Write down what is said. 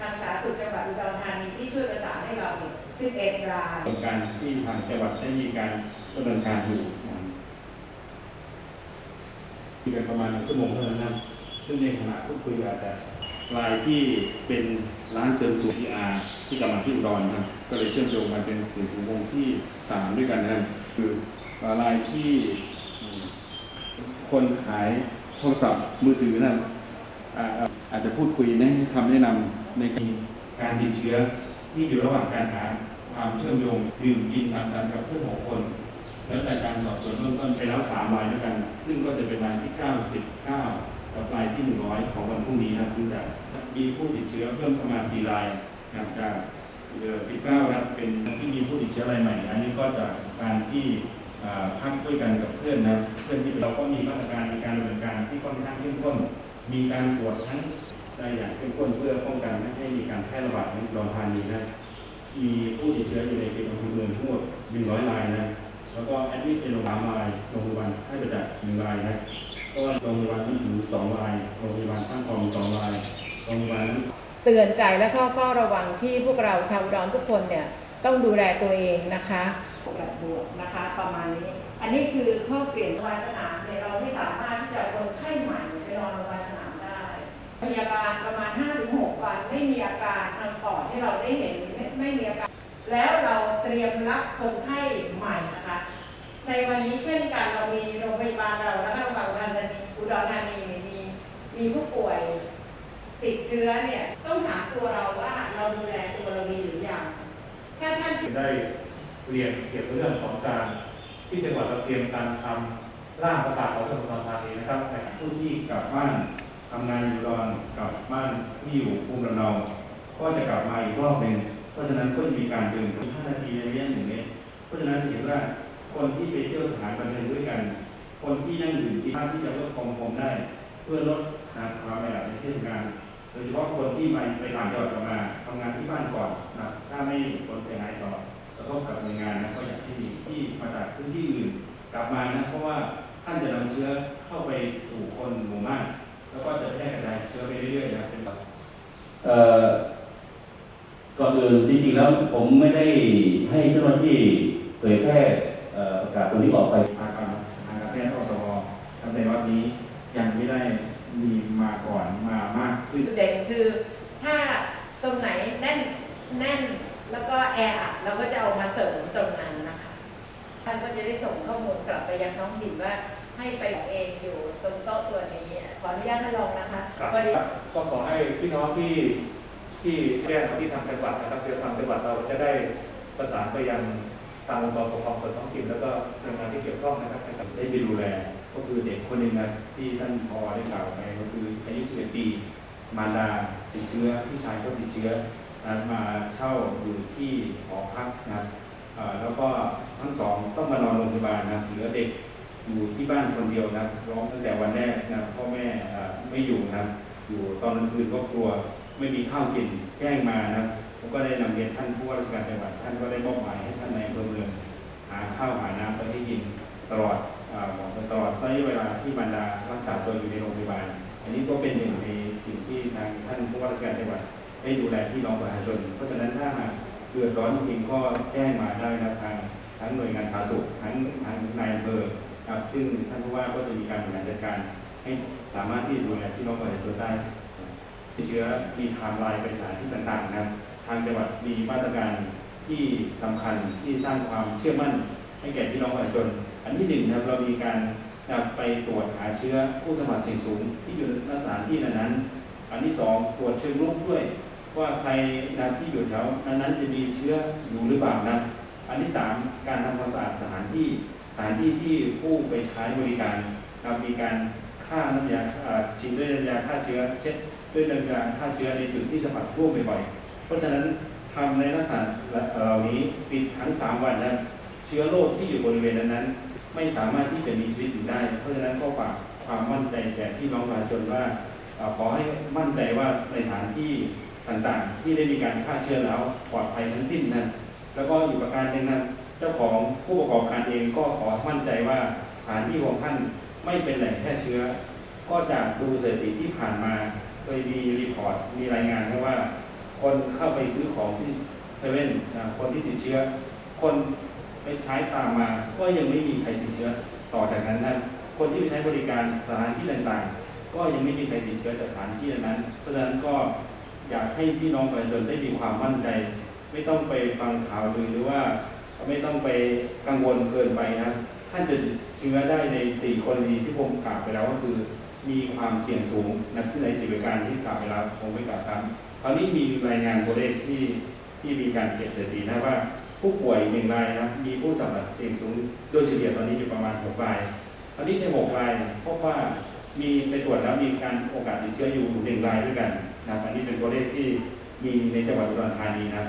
ทางสาธารณสุขจังหวัดอุดรธานีที่ช่วยประสานให้เราเนี่ย11รายโครงการที่ทางจังหวัดได้มีการดำเนินการอยู่นะครับคุยกันประมาณหนึ่งชั่วโมงเท่านั้นนะซึ่งในขณะพูดคุยอาจจะรายที่เป็นร้านเสริมสวยที่อาที่กำลังที่อุดรนะครับก็เลยเชื่อมโยงกันเป็นถึงถึงวงที่สามด้วยกันนะคือรายที่คนขายโทรศัพท์มือถือนั่น อาจจะพูดคุยแนะคำแนะนำในการติดเชื้อที่อยู่ระหว่างการหาความเชื่อมโยงดื่มกินสังสรรค์กับเพื่อนหกคน แล้วแต่การสอบสวนเบื้องต้นไปแล้วสามรายด้วยกัน ซึ่งก็จะเป็นรายที่เก้าสิบเก้ากับรายที่หนึ่งร้อยของวันพรุ่งนี้นะครับซึ่งจะมีผู้ติดเชื้อเพิ่มเข้ามาสี่รายนะจากเดือนสิบเก้าครับเป็นที่มีผู้ติดเชื้อรายใหม่อันนี้ก็จากการที่อ่าพักด้วยกันกับเพื่อนนะเพื่อนที่เราก็มีมาตรการในการดำเนินการที่ค่อนข้างเข้มข้น มีการตรวจทั้งได้อย่างเข้มข้นเพื่อป้องกันไม่ให้มีการแพร่ระบาดในอุดรธานีนะมีผู้ติดเชื้ออยู่ในเขตอำเภอเมืองทั้งหมด100รายนะแล้วก็แอดมิดเป็นโรงพยาบาลรายโรงพยาบาลให้ประจักษ์หนึ่งรายนะก็โรงพยาบาลที่ถือสองรายโรงพยาบาลข้างกองสองรายโรงพยาบาลนั้นเตือนใจและข้อเฝ้าระวังที่พวกเราชาวอุดรทุกคนเนี่ยต้องดูแลตัวเองนะคะแบบบวกนะคะ ประมาณนี้ อันนี้คือข้อเปลี่ยนโรงพยาบาลสนามเนี่ยเราไม่สามารถที่จะเอาคนไข้ใหม่ พยาบาลประมาณ 5-6 วันไม่มีอาการทางปอดที่เราได้เห็นไม่ไม่มีอาการ แล้วเราเตรียมรับคนไข้ใหม่นะคะ ในวันนี้เช่นกันเรามีโรงพยาบาลเรานะคะโรงพยาบาลอุดรธานีอุดรธานีมีมีผู้ป่วยติดเชื้อเนี่ยต้องถามตัวเราว่าเราดูแลตัวเราดีหรือยังถ้าท่านได้เรียนเกี่ยวกับเรื่องของการที่จังหวัดเราเตรียมการทำร่างประกาศของจังหวัดอุดรธานีนะครับในผู้ที่กลับบ้าน ทำงานอยู่อุดอนกลับบ้านที่อยู่ภูมิลำเนาก็จะกลับมาอีกรอบหนึ่งเพราะฉะนั้นก็จะมีการเดินถึง5นาทีในระยะหนึ่งเมตรเพราะฉะนั้นเห็นว่าคนที่ไปเที่ยวสถานบันเทิงด้วยกัน คนที่นั่งดื่มกินท่านที่จะลดความคมได้ เพื่อลดความแออัดในเทศกาลโดยเฉพาะคนที่มาไปต่างจังหวัดกลับมาทำงานที่บ้านก่อนนะถ้าไม่ผลเสียหายต่อกระทบกับหน่วยงานนะก็อยากที่มีที่มาจากพื้นที่อื่นกลับมานะเพราะว่าท่านจะนำเชื้อเข้าไปสู่คนหมู่มาก แล้วก็จะแพร่กระจายเชื้อไปเรื่อยๆนะครับเป็นเอ่อก่อนอื่นจริงๆแล้วผมไม่ได้ให้เจ้าหน้าที่เผยแพร่เอ่อประกาศตัวนี้ออกไปทางการทางการแพทย์อสมทำในวัดนี้ยังไม่ได้มีมาก่อนมามากขึ้นจุดเด่นคือถ้าตรงไหนแน่นแน่นแล้วก็แออัดเราก็จะเอามาเสริมตรงนั้นนะคะท่านก็จะได้ส่งข้อมูลกลับไปยังท้องถิ่นว่า ให้ไปเองอยู่ตรงโต๊ะตัวนี้ ขออนุญาตท่านรองนะคะพอดี ก็ขอให้พี่น้องที่ที่แจ้งมาที่ทางจังหวัดนะครับเดี๋ยวทางจังหวัดเราจะได้ประสานไปยังทางองค์กรปกครองส่วนท้องถิ่นแล้วก็หน่วยงานที่เกี่ยวข้องนะครับในการได้ไปดูแล ก็คือเด็กคนหนึ่งนะที่ท่านพอได้กล่าวไปก็คืออายุ11ปี มารดาติดเชื้อพี่ชายก็ติดเชื้อนะมาเช่าอยู่ที่หอพักนะเอ่อแล้วก็ทั้งสองต้องมานอนโรงพยาบาลนะเหลือเด็ก อยู่ที่บ้านคนเดียวนะร้องตั้งแต่วันแรกนะพ่อแม่ไม่อยู่นะอยู่ตอนกลางคืนก็กลัวไม่มีข้าวกินแจ้งมานะผมก็ได้นำเรียนท่านผู้ว่าราชการจังหวัดท่านก็ได้มอบหมายให้ท่านในอำเภอเมืองหาข้าวหาน้ำไปให้กินตลอดอ่าบอกตลอดระยะเวลาที่บรรดารักษาตัวอยู่ในโรงพยาบาล อันนี้ก็เป็นหนึ่งในสิ่งที่ทางท่านผู้ว่าราชการจังหวัดได้ดูแลพี่น้องประชาชน เพราะฉะนั้นถ้าหากเดือดร้อนจริงก็แจ้งมาได้นะทางทั้งหน่วยงานสาธารณสุขทั้งทางนายอำเภอ ครับ ซึ่งท่านผู้ว่าก็จะมีการบริหารจัดการ ให้สามารถที่จะดูแลพี่น้องประชาชนได้ติดเชื้อมีไทม์ไลน์ไปสถานที่ต่างๆนะครับ ทางจังหวัดมีมาตรการที่สำคัญที่สร้างความเชื่อมั่น ให้แก่พี่น้องประชาชน อันที่หนึ่งนะครับเรามีการนำไปตรวจหาเชื้อผู้สัมผัสเสี่ยงสูง ที่อยู่ในสถานที่นั้นๆ อันที่สองตรวจเชิงรุกด้วย ว่าใครนะที่อยู่แถวนั้นๆจะมีเชื้ออยู่หรือเปล่านะ อันที่สามการทำความสะอาดสถานที่ ถานที่ที่ผู้ไปใช้บริการนะครับมีการฆ่าน้ำยาอ่าฉีดด้วยน้ำยาฆ่าเชื้อเช็ดด้วยน้ำยาฆ่าเชื้อในจุดที่สัมผัสร่วมบ่อยๆ เพราะฉะนั้นทำในลักษณะเหล่านี้ปิดทั้งสามวันนะเชื้อโรคที่อยู่บริเวณนั้น ไม่สามารถที่จะมีชีวิตอยู่ได้ เพราะฉะนั้นก็ฝากความมั่นใจแก่พี่น้องประชาชนว่าขอให้มั่นใจว่าในสถานที่ต่างๆ ที่ได้มีการฆ่าเชื้อแล้วปลอดภัยทั้งสิ้นนะแล้วก็อยู่ประการหนึ่งนะ เจ้าของผู้ประกอบการเองก็ขอมั่นใจว่าสถานที่ของท่านไม่เป็นแหล่งแพร่เชื้อ ก็จากดูสถิติที่ผ่านมาเคยมีรีพอร์ตมีรายงานว่า คนเข้าไปซื้อของที่เซเว่นคนที่ติดเชื้อ คนไปใช้ตามมา ก็ยังไม่มีใครติดเชื้อ ต่อจากนั้นนะคนที่ไปใช้บริการสถานที่ต่างๆ ก็ยังไม่มีใครติดเชื้อจากสถานที่นั้น เพราะฉะนั้นก็อยากให้พี่น้องประชาชนได้มีความมั่นใจ ไม่ต้องไปฟังข่าวลือหรือว่า ไม่ต้องไปกังวลเกินไปนะ ท่านจะเชื้อได้ในสี่กรณีที่ผมกล่าวไปแล้วก็คือ มีความเสี่ยงสูงนะที่ในสิบการที่กล่าวไปแล้วผมไม่กล่าวซ้ำคราวนี้มีรายงานตัวเลขที่ที่มีการเก็บสถิตินะว่า ผู้ป่วยหนึ่งรายนะมีผู้สัมผัสเสี่ยงสูง โดยเฉลี่ยตอนนี้อยู่ประมาณหกรายคราวนี้ในหกรายพบว่ามีไปตรวจแล้วมีการโอกาสติดเชื้ออยู่หนึ่งรายด้วยกันนะอันนี้เป็นตัวเลขที่มีในจังหวัดอุดรธานีนะ